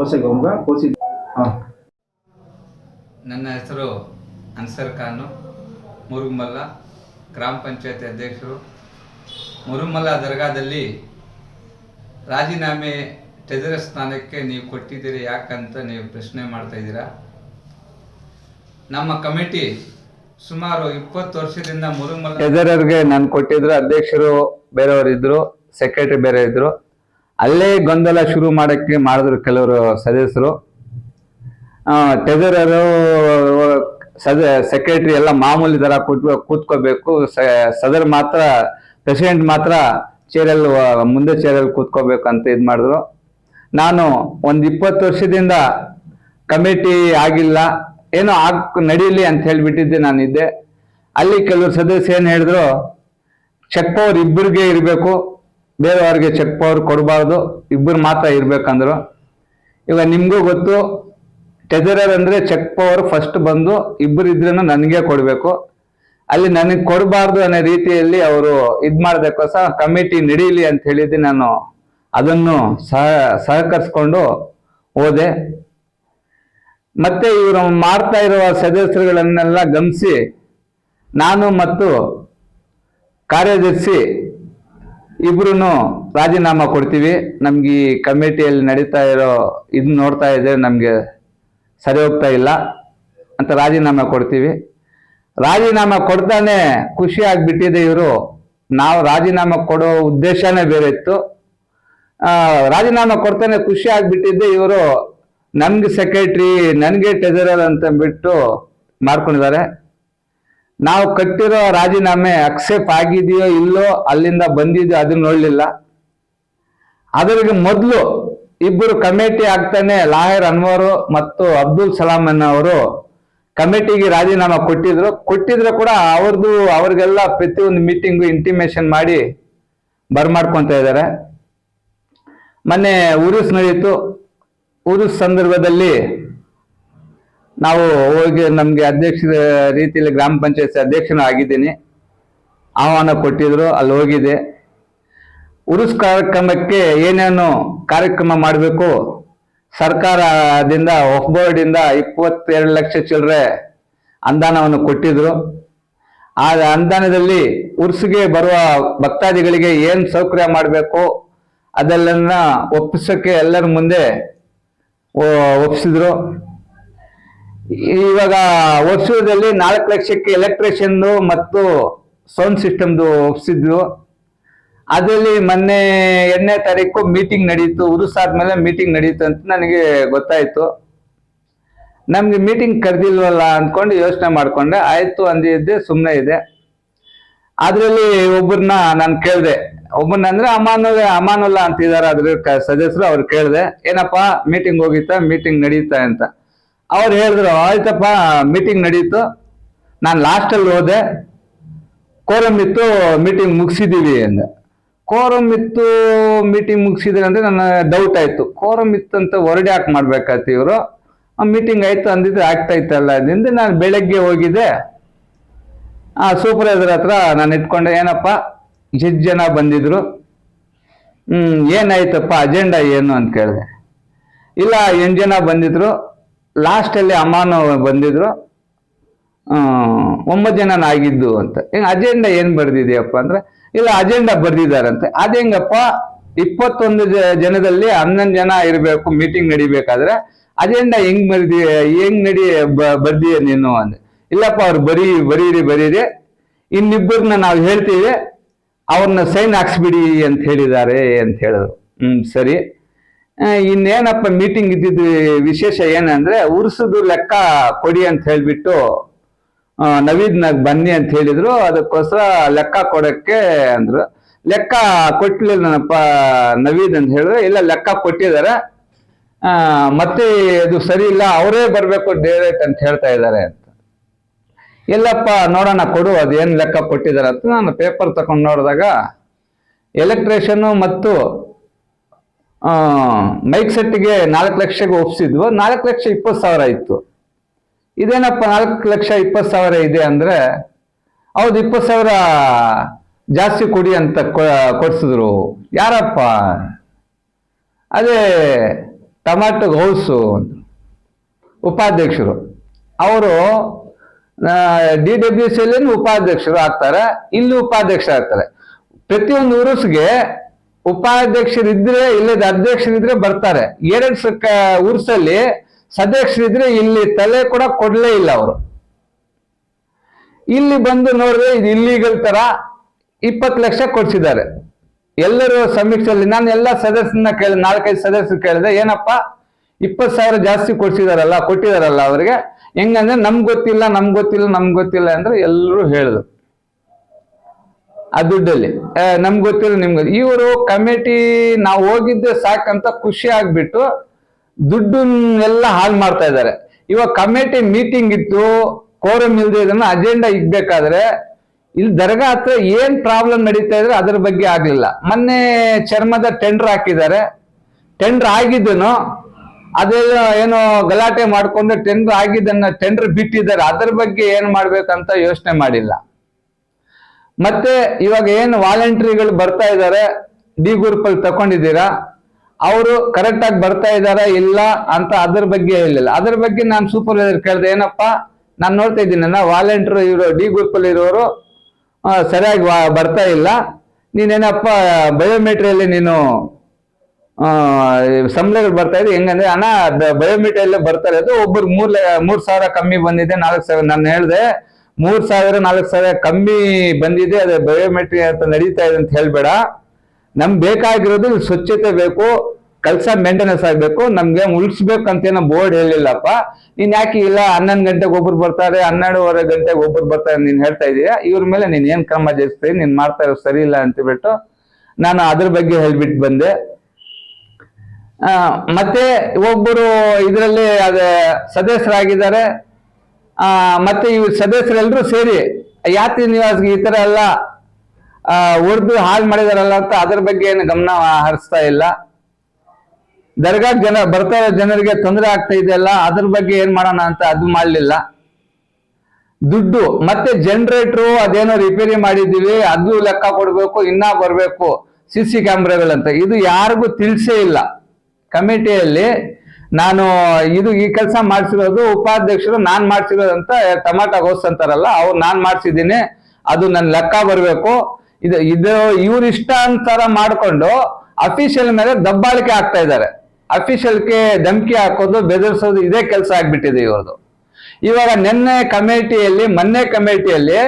ಕೋಸೆಗೊಂಬ ಕೋಸಿ ಹಾಂ. ನನ್ನ ಹೆಸರು ಅನ್ಸರ್ ಖಾನು. ಮುರುಗಮಲ್ಲ ಗ್ರಾಮ ಪಂಚಾಯತಿ ಅಧ್ಯಕ್ಷರು. ಮುರುಗಮಲ್ಲ ದರ್ಗಾದಲ್ಲಿ ರಾಜೀನಾಮೆ ಟೆದರ ಸ್ಥಾನಕ್ಕೆ ನೀವು ಕೊಟ್ಟಿದ್ದೀರಿ ಯಾಕಂತ ನೀವು ಪ್ರಶ್ನೆ ಮಾಡ್ತಾ ಇದ್ದೀರಾ? ನಮ್ಮ ಕಮಿಟಿ ಸುಮಾರು ಇಪ್ಪತ್ತು ವರ್ಷದಿಂದ ಮುರುಗಮಲ್ಲ ಟೆದರರ್ಗೆ ನಾನು ಕೊಟ್ಟಿದ್ರು ಅಧ್ಯಕ್ಷರು ಬೇರೆಯವರಿದ್ರು ಸೆಕ್ರೆಟರಿ ಬೇರೆ ಇದ್ರು ಅಲ್ಲೇ ಗೊಂದಲ ಶುರು ಮಾಡೋಕ್ಕೆ ಮಾಡಿದ್ರು ಕೆಲವರು ಸದಸ್ಯರು. ಟೆದರರು ಸದ ಸೆಕ್ರೆಟ್ರಿ ಎಲ್ಲ ಮಾಮೂಲಿ ಥರ ಕೂತ್ಕೊ ಕೂತ್ಕೋಬೇಕು. ಸದರ್ ಮಾತ್ರ ಪ್ರೆಸಿಡೆಂಟ್ ಮಾತ್ರ ಚೇರಲ್ಲಿ ಮುಂದೆ ಚೇರಲ್ಲಿ ಕೂತ್ಕೋಬೇಕು ಅಂತ ಇದು ಮಾಡಿದ್ರು. ನಾನು ಒಂದು ಇಪ್ಪತ್ತು ವರ್ಷದಿಂದ ಕಮಿಟಿ ಆಗಿಲ್ಲ. ಏನೋ ಆಗ್, ನಡೀಲಿ ಅಂತ ಹೇಳಿಬಿಟ್ಟಿದ್ದೆ ನಾನಿದ್ದೆ. ಅಲ್ಲಿ ಕೆಲವರು ಸದಸ್ಯ ಏನು ಹೇಳಿದ್ರು ಚೆಕ್ ಪವರ್ ಇಬ್ಬರಿಗೆ ಇರಬೇಕು. ಬೇರೆಯವ್ರಿಗೆ ಚೆಕ್ ಪವರ್ ಕೊಡಬಾರ್ದು ಇಬ್ಬರು ಮಾತ್ರ ಇರಬೇಕಂದ್ರು. ಇವಾಗ ನಿಮಗೂ ಗೊತ್ತು ಟೆಜರರ್ ಅಂದರೆ ಚೆಕ್ ಪವರ್ ಫಸ್ಟ್ ಬಂದು ಇಬ್ಬರು ನನಗೆ ಕೊಡಬೇಕು. ಅಲ್ಲಿ ನನಗೆ ಕೊಡಬಾರ್ದು ಅನ್ನೋ ರೀತಿಯಲ್ಲಿ ಅವರು ಇದ್ ಸಹ ಕಮಿಟಿ ನಡೀಲಿ ಅಂತ ಹೇಳಿದ್ದು ನಾನು ಅದನ್ನು ಸಹ, ಸಹಕರಿಸ್ಕೊಂಡು ಹೋದೆ. ಮತ್ತೆ ಇವರು ಮಾಡ್ತಾ ಇರುವ ಸದಸ್ಯರುಗಳನ್ನೆಲ್ಲ ಗಮನಿಸಿ, ನಾನು ಮತ್ತು ಕಾರ್ಯದರ್ಶಿ ಇಬ್ರು ರಾಜೀನಾಮಾ ಕೊಡ್ತೀವಿ. ನಮ್ಗೆ ಈ ಕಮಿಟಿಯಲ್ಲಿ ನಡೀತಾ ಇರೋ ಇದನ್ನ ನೋಡ್ತಾ ಇದ್ರೆ ನಮಗೆ ಸರಿ ಹೋಗ್ತಾ ಇಲ್ಲ ಅಂತ ರಾಜೀನಾಮೆ ಕೊಡ್ತೀವಿ. ರಾಜೀನಾಮೆ ಕೊಡ್ತಾನೆ ಖುಷಿ ಆಗಿಬಿಟ್ಟಿದೆ ಇವರು. ನಾವು ರಾಜೀನಾಮೆ ಕೊಡೋ ಉದ್ದೇಶನೇ ಬೇರೆ ಇತ್ತು. ರಾಜೀನಾಮೆ ಕೊಡ್ತಾನೆ ಖುಷಿ ಆಗ್ಬಿಟ್ಟಿದ್ದೆ ಇವರು. ನಮ್ಗೆ ಸೆಕ್ರೆಟ್ರಿ ನನಗೆ ಟೆದರರ್ ಅಂತ ಬಿಟ್ಟು ಮಾಡ್ಕೊಂಡಿದ್ದಾರೆ. ನಾವು ಕಟ್ಟಿರೋ ರಾಜೀನಾಮೆ ಅಕ್ಸೆಪ್ಟ್ ಆಗಿದೆಯೋ ಇಲ್ಲೋ ಅಲ್ಲಿಂದ ಬಂದಿದೆಯೋ ಅದನ್ನ ನೋಡಲಿಲ್ಲ. ಅದರಿಗೆ ಮೊದಲು ಇಬ್ಬರು ಕಮಿಟಿ ಆಗ್ತಾನೆ ಲಾಹಿರ್ ಅನ್ವರು ಮತ್ತು ಅಬ್ದುಲ್ ಸಲಾಮನ್ ಅವರು ಕಮಿಟಿಗೆ ರಾಜೀನಾಮೆ ಕೊಟ್ಟಿದ್ರು. ಕೊಟ್ಟಿದ್ರು ಕೂಡ ಅವ್ರದ್ದು ಅವ್ರಿಗೆಲ್ಲ ಪ್ರತಿಯೊಂದು ಮೀಟಿಂಗು ಇಂಟಿಮೇಷನ್ ಮಾಡಿ ಬರ್ಮಾಡ್ಕೊತ ಇದ್ದಾರೆ ಮೊನ್ನೆ ಉರುಸ್ ನಡೆಯಿತು ಉರುಸ್ ಸಂದರ್ಭದಲ್ಲಿ ನಾವು ಹೋಗಿ ನಮಗೆ ಅಧ್ಯಕ್ಷ ರೀತಿಯಲ್ಲಿ ಗ್ರಾಮ ಪಂಚಾಯತ್ ಅಧ್ಯಕ್ಷನೂ ಆಗಿದ್ದೀನಿ. ಆಹ್ವಾನ ಕೊಟ್ಟಿದ್ರು, ಅಲ್ಲಿ ಹೋಗಿದೆ. ಉರುಸ್ ಕಾರ್ಯಕ್ರಮಕ್ಕೆ ಏನೇನು ಕಾರ್ಯಕ್ರಮ ಮಾಡಬೇಕು? ಸರ್ಕಾರದಿಂದ ಬೋರ್ಡಿಂದ ಇಪ್ಪತ್ತೆರಡು ಲಕ್ಷ ಚಿಲ್ಲರೆ ಅನುದಾನವನ್ನು ಕೊಟ್ಟಿದ್ರು. ಆ ಅನುದಾನದಲ್ಲಿ ಉರ್ಸ್ಗೆ ಬರುವ ಭಕ್ತಾದಿಗಳಿಗೆ ಏನು ಸೌಕರ್ಯ ಮಾಡಬೇಕು? ಅದೆಲ್ಲನ್ನ ಒಪ್ಪಿಸೋಕ್ಕೆ ಎಲ್ಲರ ಮುಂದೆ ಒಪ್ಪಿಸಿದ್ರು ಇವಾಗ ವರ್ಷದಲ್ಲಿ ನಾಲ್ಕು ಲಕ್ಷಕ್ಕೆ ಎಲೆಕ್ಟ್ರಿಷಿಯನ್ ಮತ್ತು ಸೌಂಡ್ ಸಿಸ್ಟಮ್ದು ಒಪ್ಸಿದ್ವು ಅದರಲ್ಲಿ ಮೊನ್ನೆ ಎರಡನೇ ತಾರೀಕು ಮೀಟಿಂಗ್ ನಡೀತು. ಉರುಸಾದ್ಮೇಲೆ ಮೀಟಿಂಗ್ ನಡೀತು ಅಂತ ನನಗೆ ಗೊತ್ತಾಯ್ತು. ನಮಗೆ ಮೀಟಿಂಗ್ ಕರೆದಿಲ್ವಲ್ಲ ಅಂದ್ಕೊಂಡು ಯೋಚನೆ ಮಾಡಿಕೊಂಡೆ. ಆಯಿತು ಅಂದಿದ್ದೆ ಸುಮ್ಮನೆ ಇದೆ ಅದರಲ್ಲಿ ಒಬ್ಬರನ್ನ ನಾನು ಕೇಳಿದೆ. ಒಬ್ಬರನ್ನ ಅಂದ್ರೆ ಅಮಾನುಲ್ಲ ಅಮಾನುಲ್ಲ ಅಂತಿದ್ದಾರೆ ಅದ್ರ ಸದಸ್ಯರು ಅವ್ರು ಕೇಳಿದೆ. ಏನಪ್ಪ ಮೀಟಿಂಗ್ ಹೋಗಿತ್ತಾ ಮೀಟಿಂಗ್ ನಡೀತಾ ಅಂತ. ಅವ್ರು ಹೇಳಿದ್ರು, ಆಯ್ತಪ್ಪ ಮೀಟಿಂಗ್ ನಡೀತು. ನಾನು ಲಾಸ್ಟಲ್ಲಿ ಹೋದೆ. ಕೋರಮ್ ಇತ್ತು ಮೀಟಿಂಗ್ ಮುಗಿಸಿದ್ದೀವಿ ಅಂದೆ. ಕೋರಮ್ ಇತ್ತು ಮೀಟಿಂಗ್ ಮುಗಿಸಿದ್ರೆ ಅಂದರೆ ನನ್ನ ಡೌಟ್ ಆಯಿತು. ಕೋರಮ್ ಇತ್ತು ಅಂತ ಹೊರಡೆ ಯಾಕೆ ಮಾಡ್ಬೇಕಾಯ್ತು ಇವರು? ಮೀಟಿಂಗ್ ಆಯಿತು ಅಂದಿದ್ರೆ ಆಗ್ತಾ ಅಲ್ಲ ಅದಿಂದ ನಾನು ಬೆಳಗ್ಗೆ ಹೋಗಿದ್ದೆ. ಆ ಸೂಪರ್ವೈಸರ್ ಹತ್ರ ನಾನು ಇಟ್ಕೊಂಡೆ ಏನಪ್ಪ ಎಷ್ಟು ಜನ ಬಂದಿದ್ರು. ಏನಾಯ್ತಪ್ಪ ಅಜೆಂಡಾ ಏನು? ಅಂತ ಕೇಳಿದೆ. ಇಲ್ಲ, ಎಂಟು ಜನ ಬಂದಿದ್ರು. ಲಾಸ್ಟಲ್ಲಿ ಅಮ್ಮನ ಬಂದಿದ್ರು. ಒಂಬತ್ತು ಜನ ಆಗಿದ್ದು ಅಂತ. ಹಿಂಗ ಅಜೆಂಡಾ ಏನು ಬರ್ದಿದ್ಯಪ್ಪ ಅಂದ್ರೆ, ಇಲ್ಲ ಅಜೆಂಡಾ ಬರ್ದಿದಾರಂತೆ ಹೆಂಗಪ್ಪ, ಇಪ್ಪತ್ತೊಂದು ಜನದಲ್ಲಿ ಹನ್ನೊಂದು ಜನ ಇರಬೇಕು ಮೀಟಿಂಗ್ ನಡಿಬೇಕಾದ್ರೆ ಅಜೆಂಡಾ ಹೆಂಗ್ ಬರ್ದಿ, ಹೆಂಗ್ ನಡಿ ಬರ್ದೀಯ ನೀನು ಅಂದೆ. ಇಲ್ಲಪ್ಪ, ಅವ್ರು ಬರೀ, ಬರೀರಿ ಬರೀರಿ. ಇನ್ನಿಬ್ಬರನ್ನ ನಾವು ಹೇಳ್ತೀವಿ ಅವ್ರನ್ನ ಸೈನ್ ಹಾಕ್ಸ್ಬಿಡಿ ಅಂತ ಹೇಳಿದ್ದಾರೆ ಅಂತ ಹೇಳಿದ್ರು. ಹ್ಮ್, ಸರಿ. ಇನ್ನೇನಪ್ಪ ಮೀಟಿಂಗ್ ಇದ್ದಿದ್ದು ವಿಶೇಷ ಏನಂದ್ರೆ ಉರ್ಸದು ಲೆಕ್ಕ ಕೊಡಿ ಅಂತ ಹೇಳ್ಬಿಟ್ಟು ನವೀದ್ನಾಗ ಬನ್ನಿ ಅಂತ ಹೇಳಿದ್ರು. ಅದಕ್ಕೋಸ್ಕರ ಲೆಕ್ಕ ಕೊಡಕ್ಕೆ ಅಂದ್ರು. ಲೆಕ್ಕ ಕೊಟ್ಟಿಲ್ಲನಪ್ಪ ನವೀದ್ ಅಂತ ಹೇಳಿದ್ರೆ. ಇಲ್ಲ, ಲೆಕ್ಕ ಕೊಟ್ಟಿದ್ದಾರೆ. ಮತ್ತೆ ಅದು ಸರಿ ಇಲ್ಲ, ಅವರೇ ಬರಬೇಕು ಡೈರೆಕ್ಟ್ ಅಂತ ಹೇಳ್ತಾ ಇದ್ದಾರೆ ಅಂತ. ಎಲ್ಲಪ್ಪ ನೋಡೋಣ, ಕೊಡು, ಅದೇನ್ ಲೆಕ್ಕ ಕೊಟ್ಟಿದ್ದಾರೆ ಅಂತ ನಾನು ಪೇಪರ್ ತಗೊಂಡು ನೋಡಿದಾಗ ಎಲೆಕ್ಟ್ರಿಷಿಯನ್ನು ಮತ್ತು ಮೈಕ್ ಸೆಟ್ಗೆ ನಾಲ್ಕು ಲಕ್ಷಕ್ಕೆ ಒಪ್ಸಿದ್ವು. ನಾಲ್ಕು ಲಕ್ಷ ಇಪ್ಪತ್ತು ಸಾವಿರ ಇತ್ತು. ಇದೇನಪ್ಪ ನಾಲ್ಕು ಲಕ್ಷ ಇಪ್ಪತ್ತು ಸಾವಿರ ಇದೆ ಅಂದ್ರೆ, ಹೌದು, ಇಪ್ಪತ್ತು ಸಾವಿರ ಜಾಸ್ತಿ ಕೊಡಿ ಅಂತ ಕೊಡ್ಸಿದ್ರು. ಯಾರಪ್ಪ? ಅದೇ ಟಮಾಟೊ ಹೌಸು ಉಪಾಧ್ಯಕ್ಷರು. ಅವರು ಡಿ ಡಬ್ಲ್ಯೂ ಸಿ ಅಲ್ಲಿ ಉಪಾಧ್ಯಕ್ಷರು ಆಗ್ತಾರೆ, ಇಲ್ಲಿ ಉಪಾಧ್ಯಕ್ಷ ಆಗ್ತಾರೆ ಪ್ರತಿಯೊಂದು ಉರುಸ್ಗೆ ಉಪಾಧ್ಯಕ್ಷರಿದ್ರೆ ಇಲ್ಲದ ಅಧ್ಯಕ್ಷರಿದ್ರೆ ಬರ್ತಾರೆ. ಎರಡು ಸಕ್ಕ ಉರ್ಸಲ್ಲಿ ಸದಸ್ಯರಿದ್ರೆ ಇಲ್ಲಿ ತಲೆ ಕೂಡ ಕೊಡ್ಲೇ ಇಲ್ಲ ಅವರು. ಇಲ್ಲಿ ಬಂದು ನೋಡಿದ್ರೆ ಇದು ಇಲ್ಲಿಗಲ್ ತರ ಇಪ್ಪತ್ತು ಲಕ್ಷ ಕೊಡ್ಸಿದ್ದಾರೆ. ಎಲ್ಲರೂ ಸಮೀಕ್ಷೆಯಲ್ಲಿ, ನಾನು ಎಲ್ಲ ಸದಸ್ಯರನ್ನ ಕೇಳಿದೆ, ನಾಲ್ಕೈದು ಸದಸ್ಯರು ಕೇಳಿದೆ, ಏನಪ್ಪ? ಇಪ್ಪತ್ತು ಸಾವಿರ ಜಾಸ್ತಿ ಕೊಡ್ಸಿದಾರಲ್ಲ, ಕೊಟ್ಟಿದಾರಲ್ಲ ಅವ್ರಿಗೆ? ಹೆಂಗಂದ್ರೆ ನಮ್ಗೆ ಗೊತ್ತಿಲ್ಲ ನಮ್ಗೆ ಗೊತ್ತಿಲ್ಲ ನಮ್ಗೆ ಗೊತ್ತಿಲ್ಲ ಅಂದ್ರೆ ಎಲ್ಲರೂ ಹೇಳಿದ್ರು. ಆ ದುಡ್ಡಲ್ಲಿ. ನಮ್ಗೆ ಗೊತ್ತಿಲ್ಲ ನಿಮ್ಗೆ. ಇವರು ಕಮಿಟಿ ನಾವು ಹೋಗಿದ್ದೆ ಸಾಕಂತ ಖುಷಿ ಆಗ್ಬಿಟ್ಟು ದುಡ್ಡನ್ನೆಲ್ಲ ಹಾಳು ಮಾಡ್ತಾ ಇದ್ದಾರೆ ಇವಾಗ ಕಮಿಟಿ ಮೀಟಿಂಗ್ ಇತ್ತು ಕೋರಂ ಇಲ್ದೆ ಇದನ್ನ ಅಜೆಂಡಾ ಇಗ್ಬೇಕಾದ್ರೆ ಇಲ್ಲಿ ದರ್ಗಾ ಹತ್ರ ಏನ್ ಪ್ರಾಬ್ಲಮ್ ನಡೀತಾ ಇದ್ರೆ ಅದ್ರ ಬಗ್ಗೆ ಆಗ್ಲಿಲ್ಲ. ಮೊನ್ನೆ ಚರ್ಮದ ಟೆಂಡರ್ ಹಾಕಿದ್ದಾರೆ. ಟೆಂಡರ್ ಆಗಿದ್ದನು ಅದೆಲ್ಲ ಏನೋ ಗಲಾಟೆ ಮಾಡ್ಕೊಂಡು ಟೆಂಡರ್ ಆಗಿದ್ದನ್ನ ಟೆಂಡರ್ ಬಿಟ್ಟಿದ್ದಾರೆ. ಅದ್ರ ಬಗ್ಗೆ ಏನ್ ಮಾಡ್ಬೇಕಂತ ಯೋಚನೆ ಮಾಡಿಲ್ಲ. ಮತ್ತೆ ಇವಾಗ ಏನು ವಾಲಂಟ್ರಿಗಳು ಬರ್ತಾ ಇದ್ದಾರೆ ಡಿ ಗ್ರೂಪ್ ಅಲ್ಲಿ ತಕೊಂಡಿದ್ದೀರಾ? ಅವರು ಕರೆಕ್ಟ್ ಆಗಿ ಬರ್ತಾ ಇದ್ದಾರಾ ಇಲ್ಲ ಅಂತ ಅದ್ರ ಬಗ್ಗೆ ಹೇಳಿಲ್ಲ. ಅದ್ರ ಬಗ್ಗೆ ನಾನು ಸೂಪರ್ವೈಸರ್ ಕೇಳಿದೆ, ಏನಪ್ಪ, ನಾನು ನೋಡ್ತಾ ಇದ್ದೀನಲ್ಲ ವಾಲಂಟಿಯರ್ ಇರೋ ಡಿ ಗ್ರೂಪ್ ಅಲ್ಲಿ ಇರೋರು ಸರಿಯಾಗಿ ಬರ್ತಾ ಇಲ್ಲ. ನೀನೇನಪ್ಪ ಬಯೋಮೆಟ್ರಿಯಲ್ಲಿ ನೀನು ಸಂಬಳಗಳು ಬರ್ತಾ ಇದೆ, ಹೆಂಗಂದ್ರೆ, ಅಣ್ಣ ಬಯೋಮೆಟ್ರಿಯಲ್ಲೇ ಬರ್ತಾ ಇರೋದು ಒಬ್ಬರು ಮೂರು ಮೂರ್ ಸಾವಿರ ಕಮ್ಮಿ ಬಂದಿದೆ, ನಾಲ್ಕು ಸಾವಿರ, ನಾನು ಹೇಳ್ದೆ. ಮೂರ್ ಸಾವಿರ, ನಾಲ್ಕು ಸಾವಿರ ಕಮ್ಮಿ ಬಂದಿದೆ, ಅದು ಬಯೋಮೆಟ್ರಿ ಅಂತ ನಡೀತಾ ಇದೆ ಅಂತ ಹೇಳ್ಬೇಡ. ನಮ್ಗೆ ಬೇಕಾಗಿರೋದು ಸ್ವಚ್ಛತೆ ಬೇಕು, ಕೆಲಸ ಮೇಂಟೆನೆನ್ಸ್ ಆಗ್ಬೇಕು, ನಮ್ಗೆ ಉಳಿಸ್ಬೇಕಂತೇನೋ ಬೋರ್ಡ್ ಹೇಳಿಲ್ಲಪ್ಪ. ನೀನ್ ಯಾಕೆ ಇಲ್ಲ, ಹನ್ನೊಂದು ಗಂಟೆಗೆ ಒಬ್ರು ಬರ್ತಾರೆ, ಹನ್ನೆರಡುವರೆ ಗಂಟೆಗೆ ಒಬ್ಬರು ಬರ್ತಾರೆ ನೀನ್ ಹೇಳ್ತಾ ಇದೀಯಾ? ಇವ್ರ ಮೇಲೆ ನೀನ್ ಏನ್ ಕ್ರಮ ಜರುಗಿಸ್ತೀನಿ ನೀನ್ ಮಾಡ್ತಾ ಇರೋ ಸರಿ ಇಲ್ಲ ಅಂತ ಬಿಟ್ಟು ನಾನು ಅದ್ರ ಬಗ್ಗೆ ಹೇಳ್ಬಿಟ್ಟು ಬಂದೆ. ಮತ್ತೆ ಒಬ್ಬರು ಇದರಲ್ಲಿ ಅದೇ ಸದಸ್ಯರಾಗಿದ್ದಾರೆ. ಮತ್ತೆ ಇವ್ರ ಸದಸ್ಯರೆಲ್ಲರೂ ಸೇರಿ ಯಾತ್ರಿ ನಿವಾಸ್ಗೆ ಈ ತರ ಎಲ್ಲ ಹೊಡೆದು ಹಾಳು ಮಾಡಿದಾರಲ್ಲ ಅಂತ ಅದ್ರ ಬಗ್ಗೆ ಏನು ಗಮನ ಹರಿಸ್ತಾ ಇಲ್ಲ. ದರ್ಗಾ ಜನ ಬರ್ತಾ ಇರೋ ಜನರಿಗೆ ತೊಂದರೆ ಆಗ್ತಾ ಇದೆಯಲ್ಲ ಅದ್ರ ಬಗ್ಗೆ ಏನ್ ಮಾಡೋಣ ಅಂತ ಅದು ಮಾಡಲಿಲ್ಲ. ದುಡ್ಡು, ಮತ್ತೆ ಜನರೇಟ್ರು ಅದೇನೋ ರಿಪೇರಿ ಮಾಡಿದ್ದೀವಿ, ಅದು ಲೆಕ್ಕ ಕೊಡಬೇಕು, ಇನ್ನ ಬರಬೇಕು, ಸಿ ಸಿ ಕ್ಯಾಮ್ರಾಗಳಂತ. ಇದು ಯಾರಿಗೂ ತಿಳಿಸೇ ಇಲ್ಲ. ಕಮಿಟಿಯಲ್ಲಿ ನಾನು ಇದು ಈ ಕೆಲಸ ಮಾಡಿಸಿರೋದು ಉಪಾಧ್ಯಕ್ಷರು ನಾನ್ ಮಾಡಿಸಿರೋದಂತ ಟಮಾಟ ಗೋಸ್ ಅಂತಾರಲ್ಲ, ಅವ್ರು ನಾನ್ ಮಾಡಿಸಿದ್ದೀನಿ, ಅದು ನನ್ನ ಲೆಕ್ಕ ಬರಬೇಕು. ಇದು ಇದು ಇವ್ರ ಇಷ್ಟಾಂತರ ಮಾಡ್ಕೊಂಡು ಅಫಿಷಿಯಲ್ ಮೇಲೆ ದಬ್ಬಾಳಿಕೆ ಆಗ್ತಾ ಇದ್ದಾರೆ. ಅಫಿಷಿಯಲ್ಗೆ ಧಮಕಿ ಹಾಕೋದು, ಬೆದರಿಸೋದು ಇದೇ ಕೆಲಸ ಆಗ್ಬಿಟ್ಟಿದೆ ಇವ್ರದ್ದು ಇವಾಗ ನಿನ್ನೆ ಕಮಿಟಿಯಲ್ಲಿ, ಮೊನ್ನೆ ಕಮಿಟಿಯಲ್ಲಿ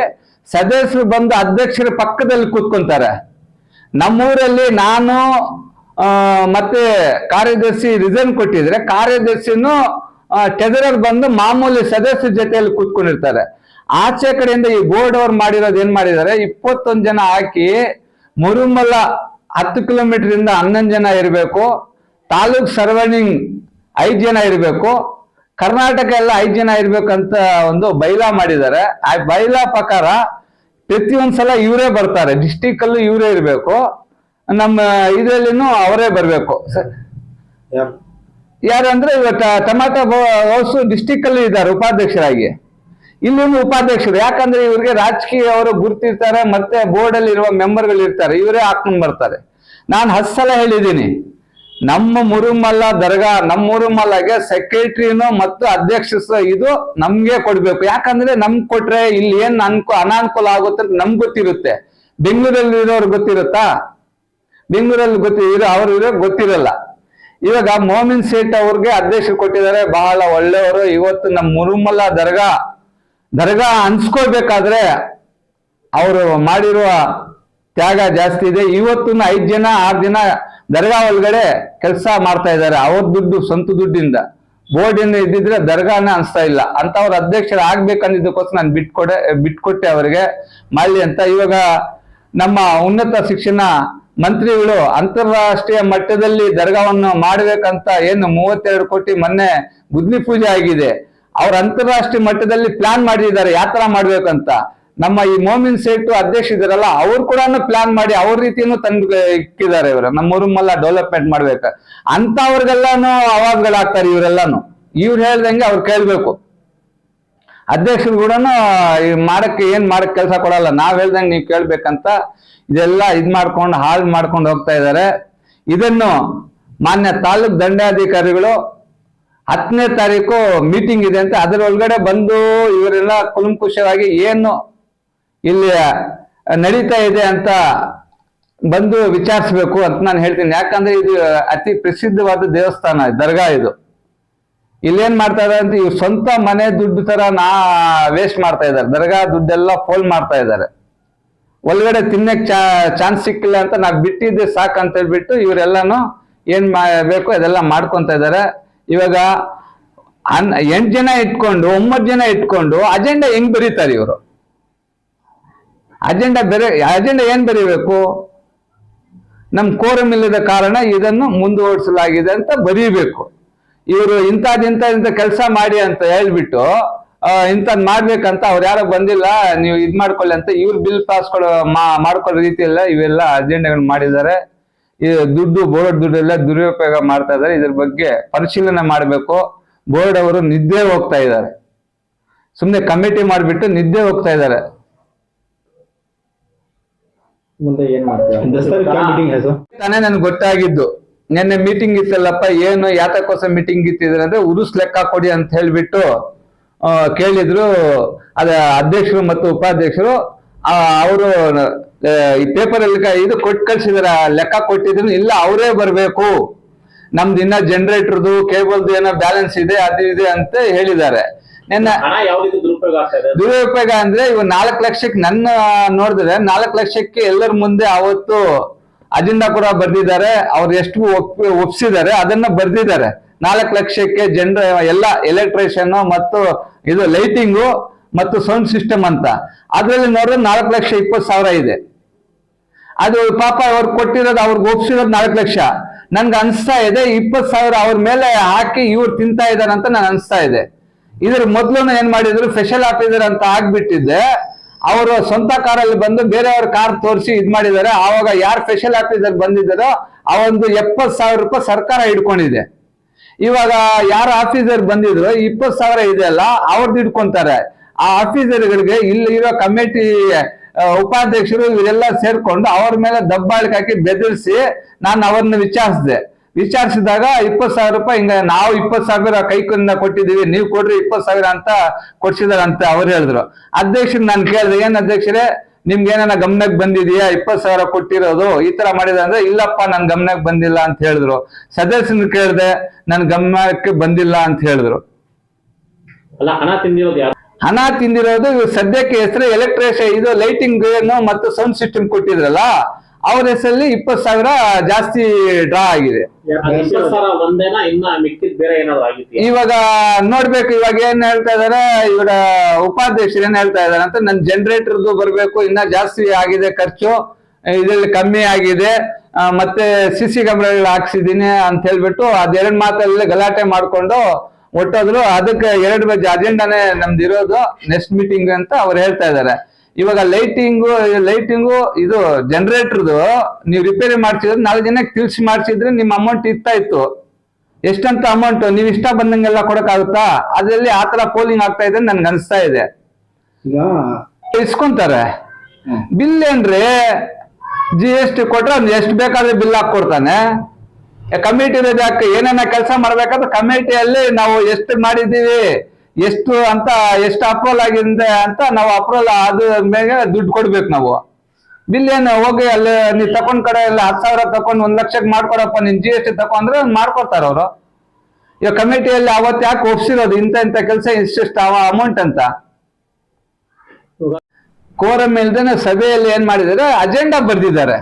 ಸದಸ್ಯರು ಬಂದು ಅಧ್ಯಕ್ಷರ ಪಕ್ಕದಲ್ಲಿ ಕೂತ್ಕೊಂತಾರೆ. ನಮ್ಮೂರಲ್ಲಿ ನಾನು ಮತ್ತೆ ಕಾರ್ಯದರ್ಶಿ ರಿಸನ್ ಕೊಟ್ಟಿದ್ರೆ ಕಾರ್ಯದರ್ಶಿನೂ ಟೆದರರ್ ಬಂದು ಮಾಮೂಲಿ ಸದಸ್ಯ ಜೊತೆಯಲ್ಲಿ ಕೂತ್ಕೊಂಡಿರ್ತಾರೆ. ಆಚೆ ಕಡೆಯಿಂದ ಈ ಬೋರ್ಡ್ ಅವ್ರು ಮಾಡಿರೋದು ಏನ್ ಮಾಡಿದ್ದಾರೆ? ಇಪ್ಪತ್ತೊಂದು ಜನ ಹಾಕಿ ಮುರುಮಲ ಹತ್ತು ಕಿಲೋಮೀಟರ್ ಇಂದ ಹನ್ನೊಂದು ಜನ ಇರಬೇಕು, ತಾಲೂಕ್ ಸರ್ವಣಿಂಗ್ ಐದು ಜನ ಇರಬೇಕು, ಕರ್ನಾಟಕ ಎಲ್ಲ ಐದು ಜನ ಇರ್ಬೇಕಂತ ಒಂದು ಬೈಲಾ ಮಾಡಿದ್ದಾರೆ. ಆ ಬೈಲಾ ಪ್ರಕಾರ ಪ್ರತಿಯೊಂದ್ಸಲ ಇವರೇ ಬರ್ತಾರೆ ಡಿಸ್ಟಿಕ್ ಅಲ್ಲೂ ಇವರೇ ಇರಬೇಕು. ನಮ್ಮ ಇದರಲ್ಲಿನೂ ಅವರೇ ಬರಬೇಕು. ಯಾರು? ಯಾರಂದ್ರೆ ಇವತ್ತ ಟಮಾಟೋ ಹೌಸ್ ಡಿಸ್ಟಿಕ್ ಅಲ್ಲಿ ಇದ್ದಾರೆ ಉಪಾಧ್ಯಕ್ಷರಾಗಿ. ಇಲ್ಲೂ ಉಪಾಧ್ಯಕ್ಷರು. ಯಾಕಂದ್ರೆ ಇವ್ರಿಗೆ ರಾಜಕೀಯ ಅವರು ಗುರ್ತಿರ್ತಾರೆ ಮತ್ತೆ ಬೋರ್ಡ್ ಅಲ್ಲಿ ಇರುವ ಮೆಂಬರ್ಗಳು ಇರ್ತಾರೆ. ಇವರೇ ಹಾಕೊಂಡ್ ಬರ್ತಾರೆ. ನಾನು ಹತ್ತು ಸಲ ಹೇಳಿದ್ದೀನಿ. ನಮ್ಮ ಮುರುಮಲ್ಲ ದರ್ಗಾ ನಮ್ಮ ಮುರುಮಲ್ಲಗೆ ಸೆಕ್ರೆಟರಿನು ಮತ್ತು ಅಧ್ಯಕ್ಷ ಇದು ನಮ್ಗೆ ಕೊಡ್ಬೇಕು. ಯಾಕಂದ್ರೆ ನಮ್ಗೆ ಕೊಟ್ರೆ ಇಲ್ಲಿ ಏನ್ ಅನ್ಕೋ ಅನಾನುಕೂಲ ಆಗುತ್ತೆ ನಮ್ಗೆ ನಮ್ಗ್ ಗೊತ್ತಿರುತ್ತೆ. ಬೆಂಗಳೂರಲ್ಲಿ ಇರೋರು ಗೊತ್ತಿರುತ್ತಾ? ಬೆಂಗಳೂರಲ್ಲಿ ಗೊತ್ತಿ ಇರೋ ಅವರು ಇರೋ ಗೊತ್ತಿರಲ್ಲ. ಇವಾಗ ಮೋಮಿನ್ ಸೇಠ್ ಅವ್ರಿಗೆ ಅಧ್ಯಕ್ಷರು ಕೊಟ್ಟಿದ್ದಾರೆ. ಬಹಳ ಒಳ್ಳೆಯವರು. ಇವತ್ತು ನಮ್ಮ ಮುರುಮಲ್ಲ ದರ್ಗಾ ದರ್ಗಾ ಅನ್ಸ್ಕೊಳ್ಬೇಕಾದ್ರೆ ಅವರು ಮಾಡಿರುವ ತ್ಯಾಗ ಜಾಸ್ತಿ ಇದೆ. ಇವತ್ತು ಐದು ಜನ, ಆರು ಜನ ದರ್ಗಾ ಒಳಗಡೆ ಕೆಲಸ ಮಾಡ್ತಾ ಇದ್ದಾರೆ. ಅವ್ರ ದುಡ್ಡು, ಸ್ವಂತ ದುಡ್ಡಿಂದ. ಬೋರ್ಡಿಂದ ಇದ್ದಿದ್ರೆ ದರ್ಗಾನ ಅನ್ಸ್ತಾ ಇಲ್ಲ. ಅಂತವ್ರ ಅಧ್ಯಕ್ಷರು ಆಗ್ಬೇಕಂದಿದ್ದಕ್ಕೋಸ್ಕರ ನಾನು ಬಿಟ್ಕೊಡೆ, ಬಿಟ್ಕೊಟ್ಟೆ ಅವರಿಗೆ. ಮಾಡಲಿ ಅಂತ ಇವಾಗ ನಮ್ಮ ಉನ್ನತ ಶಿಕ್ಷಣ ಮಂತ್ರಿಗಳು ಅಂತಾರಾಷ್ಟ್ರೀಯ ಮಟ್ಟದಲ್ಲಿ ದರ್ಗಾವನ್ನು ಮಾಡಬೇಕಂತ ಏನು ಮೂವತ್ತೆರಡು ಕೋಟಿ ಮೊನ್ನೆ ಗುದ್ಲಿ ಪೂಜೆ ಆಗಿದೆ. ಅವ್ರ ಅಂತಾರಾಷ್ಟ್ರೀಯ ಮಟ್ಟದಲ್ಲಿ ಪ್ಲಾನ್ ಮಾಡಿದ್ದಾರೆ ಯಾತ್ರಾ ತರ ಮಾಡ್ಬೇಕಂತ. ನಮ್ಮ ಈ ಮೋಮಿನ್ ಸೇಟ್ ಅಧ್ಯಕ್ಷ ಇದಾರಲ್ಲ ಅವ್ರು ಕೂಡ ಪ್ಲಾನ್ ಮಾಡಿ ಅವ್ರ ರೀತಿಯನ್ನು ತಂದು ಇಕ್ಕಿದ್ದಾರೆ ಇವರು. ನಮ್ಮ ಊರಮ್ಮೆಲ್ಲ ಡೆವಲಪ್ಮೆಂಟ್ ಮಾಡ್ಬೇಕು. ಅಂತವ್ರಿಗೆಲ್ಲಾನು ಅವಾರ್ಡ್ಗಳಾಗ್ತಾರೆ ಇವರೆಲ್ಲಾನು. ಇವ್ರು ಹೇಳ್ದಂಗೆ ಅವ್ರು ಕೇಳ್ಬೇಕು. ಅಧ್ಯಕ್ಷರು ಕೂಡ ಮಾಡಕ್ಕೆ ಏನ್ ಮಾಡಕ್ ಕೆಲಸ ಕೊಡಲ್ಲ. ನಾವ್ ಹೇಳ್ದಂಗೆ ನೀವು ಕೇಳ್ಬೇಕಂತ ಇದೆಲ್ಲ ಇದ್ ಮಾಡ್ಕೊಂಡು, ಹಾಳು ಮಾಡ್ಕೊಂಡು ಹೋಗ್ತಾ ಇದ್ದಾರೆ ಇದನ್ನು ಮಾನ್ಯ ತಾಲೂಕ್ ದಂಡಾಧಿಕಾರಿಗಳು ಹತ್ತನೇ ತಾರೀಕು ಮೀಟಿಂಗ್ ಇದೆ ಅಂತ ಅದರ ಒಳಗಡೆ ಬಂದು ಇವರೆಲ್ಲ ಕುಲಂಕುಷವಾಗಿ ಏನು ಇಲ್ಲಿ ನಡೀತಾ ಇದೆ ಅಂತ ಬಂದು ವಿಚಾರಿಸ್ಬೇಕು ಅಂತ ನಾನು ಹೇಳ್ತೀನಿ. ಯಾಕಂದ್ರೆ ಇದು ಅತಿ ಪ್ರಸಿದ್ಧವಾದ ದೇವಸ್ಥಾನ, ದರ್ಗಾ ಇದು. ಇಲ್ಲೇನ್ ಮಾಡ್ತಾ ಇದಾರೆ ಅಂತ ಇವ್ರು ಸ್ವಂತ ಮನೆ ದುಡ್ಡು ತರ ನಾ ವೇಸ್ಟ್ ಮಾಡ್ತಾ ಇದ್ದಾರೆ ದರ್ಗಾ ದುಡ್ಡೆಲ್ಲ ಫೋಲ್ ಮಾಡ್ತಾ ಇದ್ದಾರೆ ಒಳಗಡೆ ತಿನ್ನಕ್ ಚಾನ್ಸ್ ಸಿಕ್ಕಿಲ್ಲ ಅಂತ ನಾ ಬಿಟ್ಟಿದ್ದೆ ಸಾಕು ಅಂತ ಹೇಳ್ಬಿಟ್ಟು ಇವರೆಲ್ಲಾನು ಏನ್ ಬೇಕು ಅದೆಲ್ಲ ಮಾಡ್ಕೊಂತ ಇದ್ದಾರೆ ಇವಾಗ ಅನ್, ಎಂಟು ಜನ ಇಟ್ಕೊಂಡು, ಒಂಬತ್ತು ಜನ ಇಟ್ಕೊಂಡು ಅಜೆಂಡಾ ಹೆಂಗ್ ಬರೀತಾರೆ ಇವರು? ಅಜೆಂಡಾ ಬೇರೆ ಅಜೆಂಡಾ ಏನ್ ಬರೀಬೇಕು? ನಮ್ ಕೋರಂ ಇಲ್ಲದ ಕಾರಣ ಇದನ್ನು ಮುಂದುವರಿಸಲಾಗಿದೆ ಅಂತ ಬರೀಬೇಕು. ಇವರು ಇಂಥದ್ ಇಂಥ ಇಂಥ ಕೆಲಸ ಮಾಡಿ ಅಂತ ಹೇಳ್ಬಿಟ್ಟು ಇಂಥದ್ ಮಾಡ್ಬೇಕಂತ ಅವ್ರು ಯಾರೋ ಬಂದಿಲ್ಲ ನೀವು ಇದ್ ಮಾಡ್ಕೊಳ್ಳಿ ಅಂತ ಇವ್ರು ಬಿಲ್ ಪಾಸ್ ಮಾಡ್ಕೊಳ್ಳೋ ರೀತಿಯಲ್ಲ ಇವೆಲ್ಲ ಅಜೆಂಡಾಗಳು ಮಾಡಿದ್ದಾರೆ. ಈ ದುಡ್ಡು ಬೋರ್ಡ್ ದುಡ್ಡು ಎಲ್ಲ ದುರುಪಯೋಗ ಮಾಡ್ತಾ ಇದ್ದಾರೆ. ಇದ್ರ ಬಗ್ಗೆ ಪರಿಶೀಲನೆ ಮಾಡಬೇಕು. ಬೋರ್ಡ್ ಅವರು ನಿದ್ದೆ ಹೋಗ್ತಾ ಇದ್ದಾರೆ. ಸುಮ್ಮನೆ ಕಮಿಟಿ ಮಾಡಿಬಿಟ್ಟು ನಿದ್ದೆ ಹೋಗ್ತಾ ಇದ್ದಾರೆ. ಮುಂದೆ ಏನ್ ಮಾಡ್ತೀರಾ? ಮೀಟಿಂಗ್ ಹೆಸರು? ತಾನೇ ನನ್ಗೆ ಗೊತ್ತಾಗಿದ್ದು. ನಿನ್ನೆ ಮೀಟಿಂಗ್ ಇತ್ತಲ್ಲಪ್ಪ ಏನು ಯಾತಕ್ಕೋಸ್ಕರ ಮೀಟಿಂಗ್ ಇತ್ತಿದ್ರೆ ಅಂದ್ರೆ ಉರುಸ್ ಲೆಕ್ಕ ಕೊಡಿ ಅಂತ ಹೇಳಿಬಿಟ್ಟು ಕೇಳಿದ್ರು ಅದ ಅಧ್ಯಕ್ಷರು ಮತ್ತು ಉಪಾಧ್ಯಕ್ಷರು. ಅವರು ಈ ಪೇಪರ್ ಅಲ್ಲಿ ಇದು ಕೊಟ್ಟು ಕಳ್ಸಿದಾರ ಲೆಕ್ಕ ಕೊಟ್ಟಿದ್ರು. ಇಲ್ಲ ಅವರೇ ಬರಬೇಕು. ನಮ್ದು ಇನ್ನ ಜನರೇಟರ್ದು ಕೇಬಲ್ದು ಏನೋ ಬ್ಯಾಲೆನ್ಸ್ ಇದೆ ಅದು ಇದೆ ಅಂತ ಹೇಳಿದ್ದಾರೆ. ದುರುಪಯೋಗ ಅಂದ್ರೆ ಇವ್ ನಾಲ್ಕು ಲಕ್ಷಕ್ಕೆ ನನ್ನ ನೋಡಿದ್ರೆ ನಾಲ್ಕು ಲಕ್ಷಕ್ಕೆ ಎಲ್ಲರ ಮುಂದೆ ಅವತ್ತು ಅಜೆಂಡಾ ಕೂಡ ಬರ್ದಿದ್ದಾರೆ. ಅವ್ರು ಎಷ್ಟು ಒಪ್ಸಿದ್ದಾರೆ, ಅದನ್ನ ಬರ್ದಿದ್ದಾರೆ. ನಾಲ್ಕು ಲಕ್ಷಕ್ಕೆ ಜನರ ಎಲ್ಲ ಎಲೆಕ್ಟ್ರಿಷಿಯನ್ ಮತ್ತು ಇದು ಲೈಟಿಂಗು ಮತ್ತು ಸೌಂಡ್ ಸಿಸ್ಟಮ್ ಅಂತ. ಅದ್ರಲ್ಲಿ ನೋಡಿದ್ರೆ ನಾಲ್ಕು ಲಕ್ಷ ಇಪ್ಪತ್ತು ಸಾವಿರ ಇದೆ. ಅದು ಪಾಪ ಅವ್ರು ಕೊಟ್ಟಿರೋದು ಅವ್ರಿಗೆ ಒಪ್ಸಿರೋದು ನಾಲ್ಕು ಲಕ್ಷ. ನನ್ಗೆ ಅನಿಸ್ತಾ ಇದೆ, ಇಪ್ಪತ್ತು ಸಾವಿರ ಅವ್ರ ಮೇಲೆ ಹಾಕಿ ಇವ್ರು ತಿಂತಾ ಇದ್ದಾರೆ ಅಂತ ನಾನು ಅನಿಸ್ತಾ ಇದೆ. ಇದ್ರ ಮೊದಲು ಏನ್ ಮಾಡಿದ್ರು ಸ್ಪೆಷಲ್ ಆಫೀಸರ್ ಅಂತ ಆಗ್ಬಿಟ್ಟಿದ್ದೆ. ಅವರು ಸ್ವಂತ ಕಾರಲ್ಲಿ ಬಂದು ಬೇರೆಯವ್ರ ಕಾರ್ ತೋರಿಸಿ ಇದ್ ಮಾಡಿದ್ದಾರೆ. ಆವಾಗ ಯಾರು ಸ್ಪೆಷಲ್ ಆಫೀಸರ್ ಬಂದಿದ್ದಾರೋ ಆ ಒಂದು ಎಪ್ಪತ್ ಸಾವಿರ ರೂಪಾಯಿ ಸರ್ಕಾರ ಹಿಡ್ಕೊಂಡಿದೆ. ಇವಾಗ ಯಾರ ಆಫೀಸರ್ ಬಂದಿದ್ರು ಇಪ್ಪತ್ ಸಾವಿರ ಇದೆಯಲ್ಲ ಅವ್ರದ್ದು ಇಟ್ಕೊಂತಾರೆ ಆ ಆಫೀಸರ್ಗಳಿಗೆ ಇಲ್ಲಿ ಇರೋ ಕಮಿಟಿ ಉಪಾಧ್ಯಕ್ಷರು ಇವರೆಲ್ಲ ಸೇರ್ಕೊಂಡು ಅವ್ರ ಮೇಲೆ ದಬ್ಬಾಳಿಕೆ ಹಾಕಿ ಬೆದರಿಸಿ ನಾನು ಅವ್ರನ್ನ ವಿಚಾರಿಸಿದೆ. ವಿಚಾರಿಸಿದಾಗ ಇಪ್ಪತ್ ಸಾವಿರ ರೂಪಾಯಿ ಹಿಂಗ ನಾವು ಇಪ್ಪತ್ ಸಾವಿರ ಕೈಕೊಂಡ ಕೊಟ್ಟಿದ್ದೀವಿ ನೀವು ಕೊಡ್ರಿ ಇಪ್ಪತ್ ಸಾವಿರ ಅಂತ ಕೊಡ್ಸಿದಾರೆ ಅಂತ ಅವ್ರು ಹೇಳಿದ್ರು. ಅಧ್ಯಕ್ಷರು ನಾನು ಕೇಳಿದೆ ಏನ್ ಅಧ್ಯಕ್ಷರೇ ನಿಮ್ಗೆ ಏನಾರ ಗಮನಕ್ಕೆ ಬಂದಿದೆಯಾ? ಇಪ್ಪತ್ ಸಾವಿರ ಕೊಟ್ಟಿರೋದು ಈ ತರ ಮಾಡಿದ ಅಂದ್ರೆ ಇಲ್ಲಪ್ಪ ನನ್ ಗಮನಕ್ಕೆ ಬಂದಿಲ್ಲ ಅಂತ ಹೇಳಿದ್ರು. ಸದಸ್ಯನ ಕೇಳಿದೆ ನನ್ ಗಮನಕ್ಕೆ ಬಂದಿಲ್ಲ ಅಂತ ಹೇಳಿದ್ರು. ಅಲ್ಲ ಹಣ ತಿಂದಿರೋದು ಯಾರು? ಹಣ ತಿಂದಿರೋದು ಸದ್ಯಕ್ಕೆ ಹೆಸರು ಎಲೆಕ್ಟ್ರಿಷಿಯನ್ ಇದು ಲೈಟಿಂಗ್ ಮತ್ತು ಸೌಂಡ್ ಸಿಸ್ಟಮ್ ಕೊಟ್ಟಿದ್ರಲ್ಲ? ಅವ್ರ ಹೆಸರಲ್ಲಿ ಇಪ್ಪತ್ ಸಾವಿರ ಜಾಸ್ತಿ ಡ್ರಾ ಆಗಿದೆ. ಅದು ಇಪ್ಪತ್ತು ಸಾವಿರ ಒಂದೇನಾ ಇನ್ನ ಮಿಕ್ಕಿದ್ ಬೇರೆ ಏನಾದ್ರು ಆಗಿದೆಯಾ ಇವಾಗ ನೋಡ್ಬೇಕು ಇವಾಗ ಏನ್ ಹೇಳ್ತಾ ಇದಾರೆ ಇವರ ಉಪಾಧ್ಯಕ್ಷರು ಏನ್ ಹೇಳ್ತಾ ಇದಾರೆ ಅಂತ ನನ್ ಜನರೇಟರ್ದು ಬರ್ಬೇಕು ಇನ್ನ ಜಾಸ್ತಿ ಆಗಿದೆ ಖರ್ಚು ಇದ್ರಲ್ಲಿ ಕಮ್ಮಿ ಆಗಿದೆ ಮತ್ತೆ ಸಿ ಸಿ ಕ್ಯಾಮ್ರಾಗಳು ಹಾಕ್ಸಿದೀನಿ ಅಂತ ಹೇಳ್ಬಿಟ್ಟು ಅದೆರಡ್ ಮಾತಲ್ಲಿ ಗಲಾಟೆ ಮಾಡ್ಕೊಂಡು ಒಟ್ಟೋದ್ರು ಅದಕ್ಕೆ ಎರಡು ಬಜೆ ಅಜೆಂಡಾನೇ ನಮ್ದು ಇರೋದು ನೆಕ್ಸ್ಟ್ ಮೀಟಿಂಗ್ ಅಂತ ಅವ್ರು ಹೇಳ್ತಾ ಇದಾರೆ. ಇವಾಗ ಲೈಟಿಂಗು ಲೈಟಿಂಗು ಇದು ಜನರೇಟರ್ದು ನೀವು ರಿಪೇರಿ ಮಾಡ್ಸಿದ್ರೆ ನಾಲ್ಕು ಜನಕ್ಕೆ ತಿಳಿಸಿ ಮಾಡ್ಸಿದ್ರೆ ನಿಮ್ಮ ಅಮೌಂಟ್ ಇತ್ತಾ ಇತ್ತು ಎಷ್ಟಂತ ಅಮೌಂಟ್ ನೀವು ಇಷ್ಟ ಬಂದಂಗೆಲ್ಲ ಕೊಡಕ್ಕಾಗುತ್ತಾ? ಅದರಲ್ಲಿ ಆ ತರ ಪೋಲಿಂಗ್ ಆಗ್ತಾ ಇದೆ ನನ್ಗೆ ಅನಿಸ್ತಾ ಇದೆ. ಇಸ್ಕೊಂತಾರೆ. ಬಿಲ್ ಏನ್ರಿ? ಜಿ ಎಸ್ ಟಿ ಕೊಟ್ರೆ ಅವ್ನು ಎಷ್ಟು ಬೇಕಾದ್ರೆ ಬಿಲ್ ಹಾಕೊಡ್ತಾನೆ ಕಮಿಟಿ ಯಾಕೆ ಏನೇನ ಕೆಲಸ ಮಾಡ್ಬೇಕಾದ್ರೆ ಕಮಿಟಿಯಲ್ಲಿ ನಾವು ಎಷ್ಟು ಮಾಡಿದೀವಿ ಎಷ್ಟು ಅಂತ, ಎಷ್ಟು ಅಪ್ರೂವಲ್ ಆಗಿದೆ ಅಂತ ನಾವು ಅಪ್ರೂವಲ್ ಆದ ಮೇಲೆ ದುಡ್ಡು ಕೊಡ್ಬೇಕು ನಾವು. ಬಿಲ್ ಏನು, ಹೋಗಿ ಅಲ್ಲಿ ನೀವ್ ತಕೊಂಡ್ ಕಡೆ ಎಲ್ಲ ಹತ್ತು ಸಾವಿರ ತಕೊಂಡ್ ಒಂದ್ ಲಕ್ಷಕ್ಕೆ ಮಾಡ್ಕೊಡಪ್ಪ, ನಿನ್ ಜಿ ಎಸ್ ಟಿ ತಕೊಂಡ್ರೆ ಮಾಡ್ಕೊಡ್ತಾರ ಅವರು. ಈಗ ಕಮಿಟಿಯಲ್ಲಿ ಅವತ್ತು ಯಾಕೆ ಒಪ್ಸಿರೋದು? ಇಂಥ ಇಂಥ ಕೆಲಸ ಇಷ್ಟಿಷ್ಟು ಅಮೌಂಟ್ ಅಂತ. ಕೋರಂ ಇಲ್ದೇನೆ ಸಭೆಯಲ್ಲಿ ಏನ್ ಮಾಡಿದಾರೆ ಅಜೆಂಡಾ ಬರ್ದಿದ್ದಾರೆ.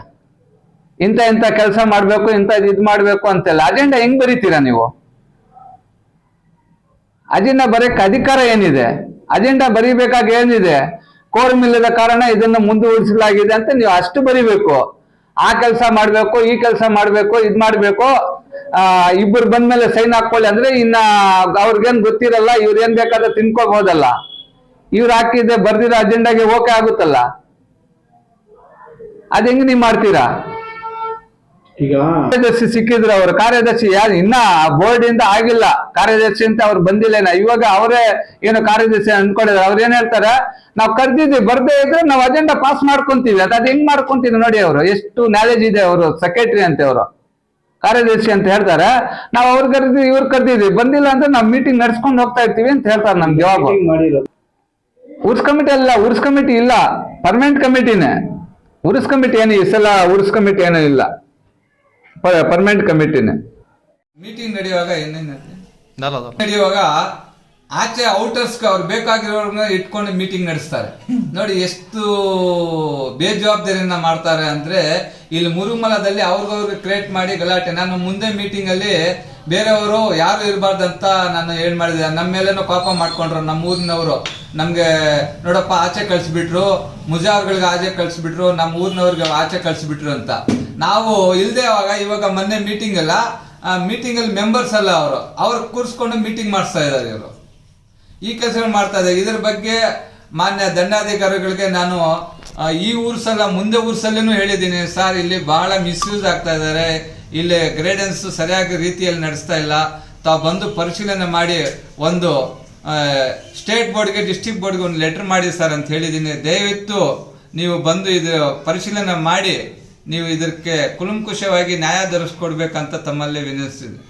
ಇಂಥ ಇಂಥ ಕೆಲಸ ಮಾಡ್ಬೇಕು, ಇಂಥ ಇದ್ ಮಾಡ್ಬೇಕು ಅಂತೆಲ್ಲ. ಅಜೆಂಡಾ ಹೆಂಗ್ ಬರೀತೀರಾ ನೀವು? ಅಜೆಂಡಾ ಬರೆಯಕ್ಕೆ ಅಧಿಕಾರ ಏನಿದೆ? ಅಜೆಂಡ ಬರೀಬೇಕಾಗ ಏನಿದೆ? ಕೋರಮ್ ಇಲ್ಲದ ಕಾರಣ ಇದನ್ನ ಮುಂದುವರಿಸಲಾಗಿದೆ ಅಂತ ನೀವು ಅಷ್ಟು ಬರಿಬೇಕು. ಆ ಕೆಲಸ ಮಾಡ್ಬೇಕು, ಈ ಕೆಲಸ ಮಾಡ್ಬೇಕು, ಇದ್ ಮಾಡ್ಬೇಕು. ಇಬ್ಬರು ಬಂದ್ಮೇಲೆ ಸೈನ್ ಹಾಕೊಳ್ಳಿ ಅಂದ್ರೆ ಇನ್ನ ಅವ್ರಿಗೇನ್ ಗೊತ್ತಿರಲ್ಲ ಇವ್ರು ಏನ್ ಬೇಕಾದ್ರೆ ತಿನ್ಕೋಬಹುದಲ್ಲ ಇವ್ರು ಹಾಕಿದ್ದೆ ಬರ್ದಿರೋ ಅಜೆಂಡಾಗೆ ಓಕೆ ಆಗುತ್ತಲ್ಲ? ಅದ್ ಹೆಂಗ್ ನೀವ್ ಮಾಡ್ತೀರಾ? ಈಗ ಕಾರ್ಯದರ್ಶಿ ಸಿಕ್ಕಿದ್ರು ಅವರು ಕಾರ್ಯದರ್ಶಿ ಯಾರು ಇನ್ನ ಬೋರ್ಡ್ ಇಂದ ಆಗಿಲ್ಲ. ಕಾರ್ಯದರ್ಶಿ ಅಂತ ಅವ್ರು ಬಂದಿಲ್ಲ ಇನ್ನ. ಇವಾಗ ಅವರೇ ಏನು ಕಾರ್ಯದರ್ಶಿ ಅನ್ಕೊಂಡಿದ್ರು ಅವ್ರು ಏನ್ ಹೇಳ್ತಾರೆ? ನಾವು ಕರ್ದಿದ್ವಿ ಬರ್ದೇ ಇದ್ರೆ ನಾವು ಅಜೆಂಡಾ ಪಾಸ್ ಮಾಡ್ಕೊಂತೀವಿ. ಅದ್ ಹೆಂಗ್ ಮಾಡ್ಕೊಂತೀವಿ ನೋಡಿ ಅವರು. ಎಷ್ಟು ನಾಲೆಜ್ ಇದೆ ಅವರು ಸೆಕ್ರೆಟರಿ ಅಂತ ಅವರು. ಕಾರ್ಯದರ್ಶಿ ಅಂತ ಹೇಳ್ತಾರೆ. ನಾವು ಅವ್ರು ಕರೆದಿದ್ವಿ ಇವ್ರು ಕರೆದಿದ್ವಿ. ಬಂದಿಲ್ಲ ಅಂದ್ರೆ ನಾವು ಮೀಟಿಂಗ್ ನಡ್ಸ್ಕೊಂಡು ಹೋಗ್ತಾ ಇರ್ತೀವಿ ಅಂತ ಹೇಳ್ತಾರೆ Meeting ಮಾಡಿರೋದು ಉರ್ಸ್ ಕಮಿಟಿ ಅಲ್ಲ ಉರ್ಸ್ ಕಮಿಟಿ ಇಲ್ಲ. ಪರ್ಮನೆಂಟ್ ಕಮಿಟಿನೇ ಉರ್ಸ್ ಕಮಿಟಿ ಏನು ಈ ಸಲ ಉರ್ಸ್ ಕಮಿಟಿ ಏನೂ ಇಲ್ಲ. ಪರ್ಮನೆಂಟ್ ಕಮಿಟಿನೇ ಮೀಟಿಂಗ್ ನಡೆಯುವಾಗ ಏನೇನು ನಡೆಯುವಾಗ ಆಚೆ ಔಟರ್ಸ್ ಅವ್ರು ಬೇಕಾಗಿರೋರ್ನ ಇಟ್ಕೊಂಡು ಮೀಟಿಂಗ್ ನಡೆಸ್ತಾರೆ. ನೋಡಿ ಎಷ್ಟು ಬೇಜವಾಬ್ದಾರಿಯನ್ನ ಮಾಡ್ತಾರೆ ಅಂದ್ರೆ ಇಲ್ಲಿ ಮುರುಮಲದಲ್ಲಿ ಅವ್ರಿಗವ್ರಿಗೆ ಕ್ರಿಯೇಟ್ ಮಾಡಿ ಗಲಾಟೆ. ನಾನು ಮುಂದೆ ಮೀಟಿಂಗ್ ಅಲ್ಲಿ ಬೇರೆಯವರು ಯಾರು ಇರಬಾರ್ದಂತ ನಾನು ಏನ್ ಮಾಡಿದೆ. ನಮ್ಮ ಮೇಲೇನೋ ಪಾಪ ಮಾಡ್ಕೊಂಡ್ರು ನಮ್ಮ ಊರಿನವರು. ನಮ್ಗೆ ನೋಡಪ್ಪ ಆಚೆ ಕಳ್ಸಿಬಿಟ್ರು. ಮುಜಾವ್ಗಳಿಗೆ ಆಚೆ ಕಳ್ಸಿಬಿಟ್ರು. ನಮ್ಮ ಊರಿನವ್ರಿಗೆ ಆಚೆ ಕಳ್ಸಿಬಿಟ್ರು ಅಂತ. ನಾವು ಇಲ್ಲದೆ ಅವಾಗ ಇವಾಗ ಮೊನ್ನೆ ಮೀಟಿಂಗ್ ಅಲ್ಲ ಮೀಟಿಂಗ್ ಅಲ್ಲಿ ಮೆಂಬರ್ಸ್ ಅಲ್ಲ ಅವರು. ಅವ್ರು ಕೂರಿಸ್ಕೊಂಡು ಮೀಟಿಂಗ್ ಮಾಡಿಸ್ತಾ ಇದ್ದಾರೆ ಇವರು. ಈ ಕೆಲಸಗಳು ಮಾಡ್ತಾ ಇದ್ದಾರೆ ಇದ್ರ ಬಗ್ಗೆ ಮಾನ್ಯ ದಂಡಾಧಿಕಾರಿಗಳಿಗೆ ನಾನು ಈ ಊರ್ಸಲ್ಲ, ಮುಂದೆ ಊರ್ಸಲ್ಲೇನು ಹೇಳಿದ್ದೀನಿ. ಸರ್, ಇಲ್ಲಿ ಬಹಳ ಮಿಸ್ಯೂಸ್ ಆಗ್ತಾ ಇದ್ದಾರೆ ಇಲ್ಲಿ ಗ್ರೇಡೆನ್ಸ್ ಸರಿಯಾಗಿ ರೀತಿಯಲ್ಲಿ ನಡೆಸ್ತಾ ಇಲ್ಲ. ತಾವು ಬಂದು ಪರಿಶೀಲನೆ ಮಾಡಿ ಒಂದು ಸ್ಟೇಟ್ ಬೋರ್ಡ್ಗೆ ಡಿಸ್ಟಿಕ್ ಬೋರ್ಡ್ಗೆ ಒಂದು ಲೆಟರ್ ಮಾಡಿ ಸರ್ ಅಂತ ಹೇಳಿದ್ದೀನಿ. ದಯವಿಟ್ಟು ನೀವು ಬಂದು ಇದು ಪರಿಶೀಲನೆ ಮಾಡಿ. ನೀವು ಇದಕ್ಕೆ ಕುಲಂಕುಷವಾಗಿ ನ್ಯಾಯ ಧರಿಸ್ಕೊಡ್ಬೇಕಂತ ತಮ್ಮಲ್ಲಿ ವಿನಂತಿಸಿದೆ.